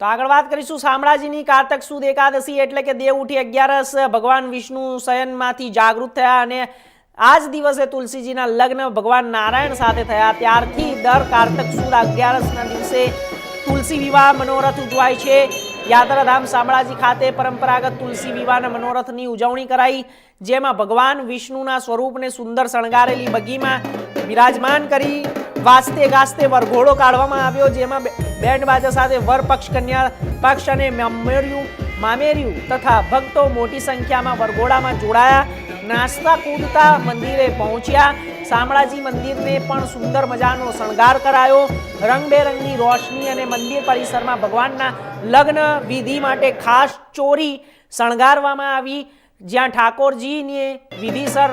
તો આગળ વાત કરીશું શામળાજીની કારતક સુદ એકાદશી એટલે કે દેવ ઉઠી અગિયારસ, ભગવાન વિષ્ણુ શયનમાંથી જાગૃત થયા અને આ જ દિવસે તુલસીજીના લગ્ન ભગવાન નારાયણ સાથે થયા. ત્યારથી દર કારતક સુદ અગિયારસના દિવસે તુલસી વિવાહ મનોરથ ઉજવાય છે. યાત્રાધામ શામળાજી ખાતે પરંપરાગત તુલસી વિવાહના મનોરથની ઉજવણી કરાઈ, જેમાં ભગવાન વિષ્ણુના સ્વરૂપને સુંદર શણગારેલી બગીમાં બિરાજમાન કરી વાસ્તે ગાસ્તે વરઘોડો કાઢવામાં આવ્યો, જેમાં બેન્ડ બાજા સાથે વર પક્ષ કન્યા પક્ષ અને મામેર્યું મામેર્યું તથા ભક્તો મોટી સંખ્યામાં વરઘોડામાં જોડાયા, નાસ્તા કૂદતા મંદિરે પહોંચ્યા, શામળાજી મંદિરને પણ સુંદર મજાનો શણગાર કરાયો. રંગબેરંગની રોશની અને મંદિર પરિસરમાં ભગવાનના લગ્ન વિધિ માટે ખાસ ચોરી શણગારવામાં આવી, જ્યાં ઠાકોરજીને વિધિસર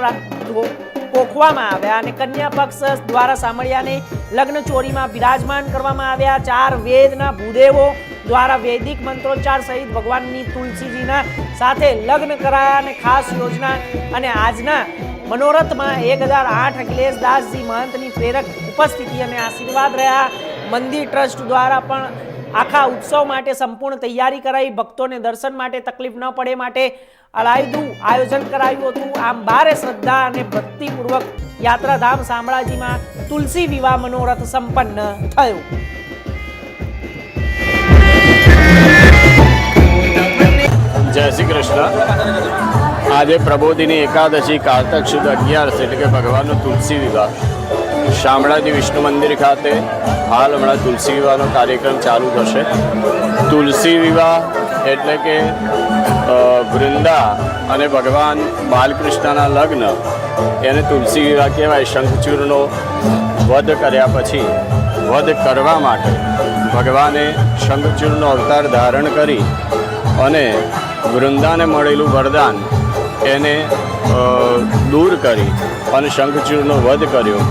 પોખવામાં આવ્યા અને કન્યા પક્ષ દ્વારા સામળિયાને લગ્ન ચોરીમાં બિરાજમાન કરવામાં આવ્યા. ચાર વેદના ભૂદેવો દ્વારા વૈદિક મંત્રોચ્ચાર સહિત ભગવાનની તુલસીજીના સાથે લગ્ન કરાયા અને ખાસ યોજના અને આજના મનોરથમાં એક હજાર આઠ અખિલેશ દાસજી મહંતની પ્રેરક ઉપસ્થિતિ અને આશીર્વાદ રહ્યા. મંદિર ટ્રસ્ટ દ્વારા પણ આખા ઉત્સવ માટે સંપૂર્ણ તૈયારી કરાવી ભક્તોને દર્શન માટે તકલીફ ન પડે માટે અલાયદું આયોજન કરાયું હતું. આમ ભારે શ્રદ્ધા અને ભક્તિપૂર્વક યાત્રાધામ શામળાજીમાં તુલસી વિવાહ મનોરથ સંપન્ન થયો. જય શ્રી કૃષ્ણ. આજે પ્રબોધિની એકાદશી, કારતક શુદ્ધ અગિયારસ, એટલે કે ભગવાનનો તુલસી વિવાહ. શામળાજી વિષ્ણુ મંદિર ખાતે હાલ હમણાં તુલસી વિવાહનો કાર્યક્રમ ચાલુ થશે. તુલસી વિવાહ એટલે કે વૃંદા અને ભગવાન બાલકૃષ્ણના લગ્ન, એને તુલસી વિવાહ કહેવાય. શંખચૂરનો વધ કર્યા પછી, વધ કરવા માટે ભગવાને શંખચૂરનો અવતાર ધારણ કરી અને વૃંદાને મળેલું વરદાન એને દૂર કરી અને શંખચૂરનો વધ કર્યો.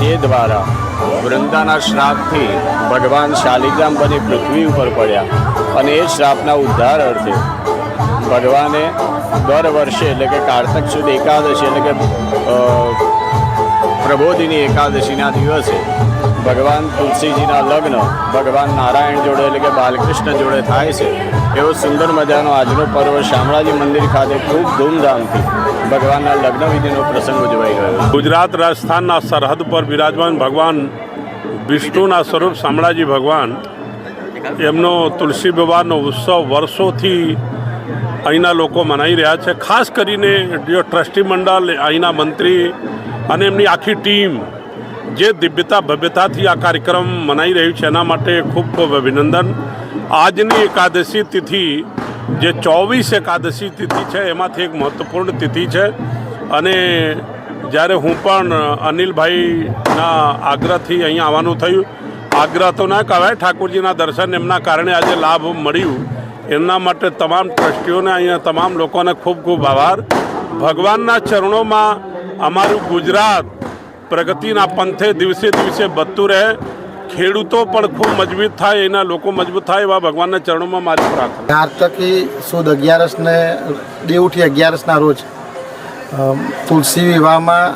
તે દ્વારા વૃંદાના શ્રાપથી ભગવાન શાલિગ્રામ બની પૃથ્વી ઉપર પડ્યા. અને એ શ્રાપના ઉદ્ધાર અર્થે ભગવાને દર વર્ષે એટલે કે કારતક સુદ એકાદશી એટલે કે પ્રબોધિની એકાદશીના દિવસે ભગવાન તુલસીજીના લગ્ન, ભગવાન નારાયણ જોડે એટલે કે બાલકૃષ્ણ જોડે થાય છે. એવો સુંદર મજાનો આજનો પર્વ શામળાજી મંદિર ખાતે ખૂબ ધૂમધામથી ભગવાનના લગ્ન વિધિનો પ્રસંગ ઉજવાઈ રહ્યો ગુજરાત રાજસ્થાનના સરહદ પર બિરાજમાન ભગવાન વિષ્ણુના સ્વરૂપ શામળાજી ભગવાન, એમનો તુલસી વિવાહનો ઉત્સવ વર્ષોથી અહીંના લોકો મનાઈ રહ્યા છે. ખાસ કરીને જો ટ્રસ્ટી મંડળ, અહીંના મંત્રી અને એમની આખી ટીમ જે દિવ્યતા, ભવ્યતાથી આ કાર્યક્રમ મનાઈ રહ્યું છે, એના માટે ખૂબ ખૂબ અભિનંદન. આજની એકાદશી તિથિ જે ચોવીસ એકાદશી તિથિ છે, એમાંથી એક મહત્ત્વપૂર્ણ તિથિ છે. અને જ્યારે હું પણ અનિલભાઈના આગ્રહથી અહીં આવવાનું થયું, આગ્રહ તો ના કહેવાય, ઠાકોરજીના દર્શન એમના કારણે આજે લાભ મળ્યું. એમના માટે તમામ ટ્રસ્ટીઓને અહીંયા તમામ લોકોને ખૂબ ખૂબ આભાર. ભગવાનના ચરણોમાં અમારું ગુજરાત પ્રગતિના પંથે દિવસે દિવસે વધતું રહે. ખેડૂતો પણ ખૂબ મજબૂત થાય, એના લોકો મજબૂત થાય એવા ભગવાનના ચરણોમાં મારી પ્રાર્થના. કાર્તકી સુદ અગિયારસને, દેવઠી અગિયારસના રોજ તુલસી વિવાહમાં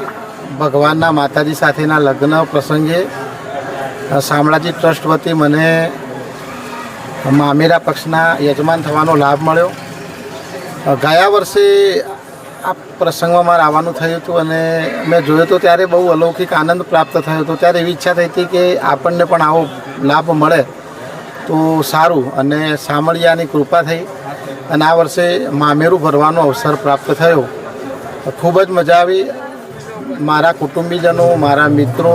ભગવાનના માતાજી સાથેના લગ્ન પ્રસંગે શામળાજી ટ્રસ્ટ વતી મને મામેરા પક્ષના યજમાન થવાનો લાભ મળ્યો. ગયા વર્ષે આ પ્રસંગમાં મારે આવવાનું થયું હતું અને મેં જોયું તો ત્યારે બહુ અલૌકિક આનંદ પ્રાપ્ત થયો હતો. ત્યારે એવી ઈચ્છા થઈ હતી કે આપણને પણ આવો લાભ મળે તો સારું અને સામળિયાની કૃપા થઈ અને આ વર્ષે મામેરું ભરવાનો અવસર પ્રાપ્ત થયો. ખૂબ જ મજા આવી. મારા કુટુંબીજનો, મારા મિત્રો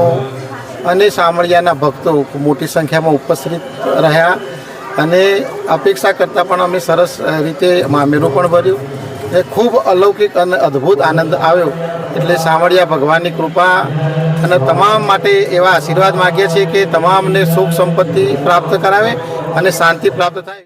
અને સામળિયાના ભક્તો મોટી સંખ્યામાં ઉપસ્થિત રહ્યા. અને અપેક્ષા કરતાં પણ અમે સરસ રીતે મામેરું પણ ભર્યું. એ ખૂબ અલૌકિક અને અદ્ભુત આનંદ આવ્યો. એટલે સાંવળિયા ભગવાનની કૃપા અને તમામ માટે એવા આશીર્વાદ માગીએ છીએ કે તમામને સુખ સંપત્તિ પ્રાપ્ત કરાવે અને શાંતિ પ્રાપ્ત થાય.